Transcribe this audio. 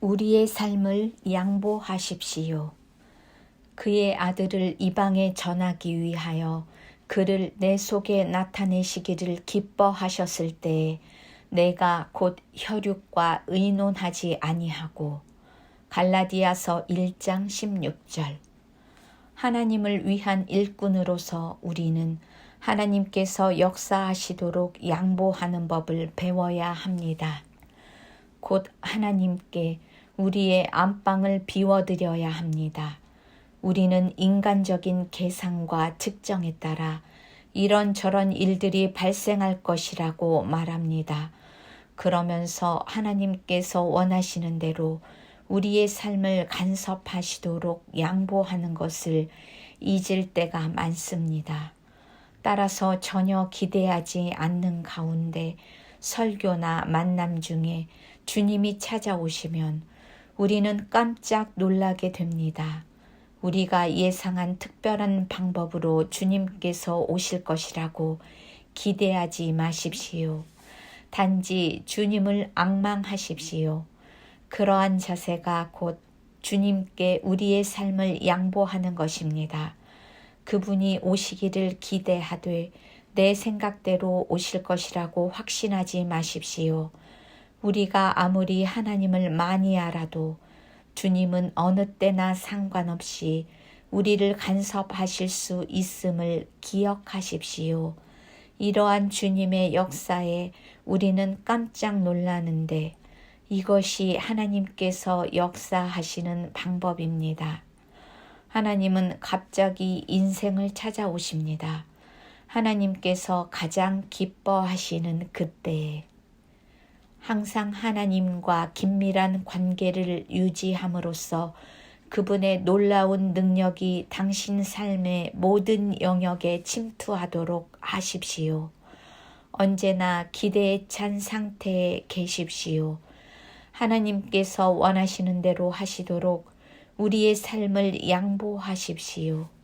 우리의 삶을 양보하십시오. 그의 아들을 이방에 전하기 위하여 그를 내 속에 나타내시기를 기뻐하셨을 때에 내가 곧 혈육과 의논하지 아니하고 갈라디아서 1장 16절 하나님을 위한 일꾼으로서 우리는 하나님께서 역사하시도록 양보하는 법을 배워야 합니다. 곧 하나님께 우리의 안방을 비워드려야 합니다. 우리는 인간적인 계산과 측정에 따라 이런저런 일들이 발생할 것이라고 말합니다. 그러면서 하나님께서 원하시는 대로 우리의 삶을 간섭하시도록 양보하는 것을 잊을 때가 많습니다. 따라서 전혀 기대하지 않는 가운데 설교나 만남 중에 주님이 찾아오시면 우리는 깜짝 놀라게 됩니다. 우리가 예상한 특별한 방법으로 주님께서 오실 것이라고 기대하지 마십시오. 단지 주님을 악망하십시오. 그러한 자세가 곧 주님께 우리의 삶을 양보하는 것입니다. 그분이 오시기를 기대하되 내 생각대로 오실 것이라고 확신하지 마십시오. 우리가 아무리 하나님을 많이 알아도 주님은 어느 때나 상관없이 우리를 간섭하실 수 있음을 기억하십시오. 이러한 주님의 역사에 우리는 깜짝 놀라는데 이것이 하나님께서 역사하시는 방법입니다. 하나님은 갑자기 인생을 찾아오십니다. 하나님께서 가장 기뻐하시는 그때에 항상 하나님과 긴밀한 관계를 유지함으로써 그분의 놀라운 능력이 당신 삶의 모든 영역에 침투하도록 하십시오. 언제나 기대에 찬 상태에 계십시오. 하나님께서 원하시는 대로 하시도록 우리의 삶을 양보하십시오.